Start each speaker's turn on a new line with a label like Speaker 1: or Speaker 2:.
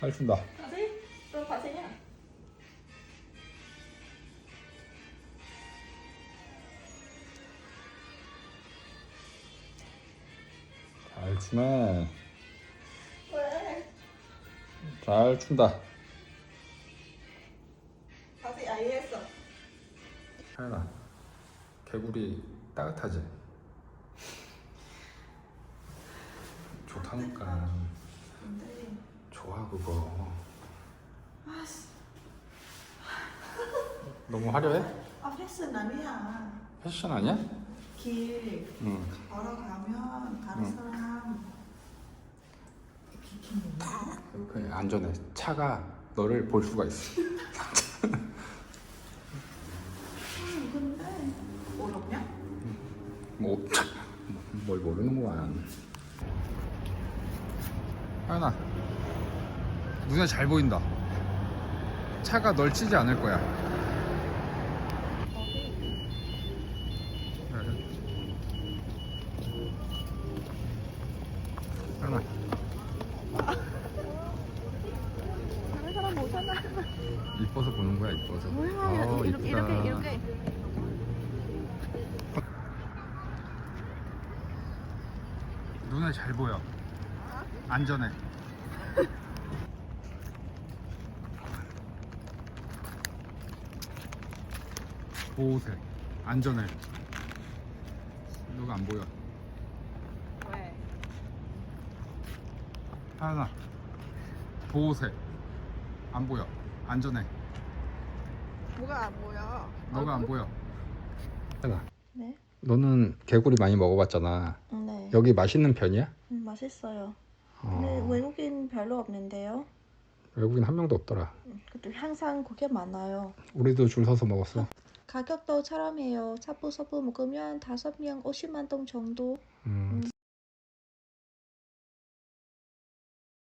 Speaker 1: 잘 춘다.
Speaker 2: 다시 또 다시냐?
Speaker 1: 잘 추네.
Speaker 2: 왜?
Speaker 1: 잘 춘다.
Speaker 2: 다시 아예 했어.
Speaker 1: 하연아, 개구리 따뜻하지? 좋다니까. 그거.
Speaker 2: 아씨,
Speaker 1: 너무 화려해?
Speaker 2: 아 패션 아니야.
Speaker 1: 패션 아니야?
Speaker 2: 길
Speaker 1: 응.
Speaker 2: 걸어가면 다른
Speaker 1: 응.
Speaker 2: 사람 비키니
Speaker 1: 그래 안전해. 차가 너를 볼 수가 있어.
Speaker 2: 음, 근데 어렵냐?
Speaker 1: 뭐, 뭘 모르는구만. 하연아, 눈에 잘 보인다. 차가 널 치지 않을 거야.
Speaker 2: 다른 사람.
Speaker 1: 이뻐서 보는 거야, 이뻐서. 어,
Speaker 2: 이렇게. 이렇게 이렇게.
Speaker 1: 눈에 잘 보여. 안전해. 보호색. 안전해. 누가 안 보여.
Speaker 2: 왜?
Speaker 1: 하연아. 보호색. 안 보여. 안전해.
Speaker 2: 뭐가 안 보여?
Speaker 1: 너가 안 보여. 하연아.
Speaker 2: 네.
Speaker 1: 너는 개구리 많이 먹어봤잖아.
Speaker 2: 네.
Speaker 1: 여기 맛있는 편이야?
Speaker 2: 음, 맛있어요. 근데
Speaker 1: 어,
Speaker 2: 외국인 별로 없는데요.
Speaker 1: 외국인 한 명도 없더라.
Speaker 2: 음, 근데 항상 그게 많아요.
Speaker 1: 우리도 줄 서서 먹었어.
Speaker 2: 가격도 저렴해요. 샤브샤브 먹으면 다섯 명 50만 동 정도.
Speaker 1: 음,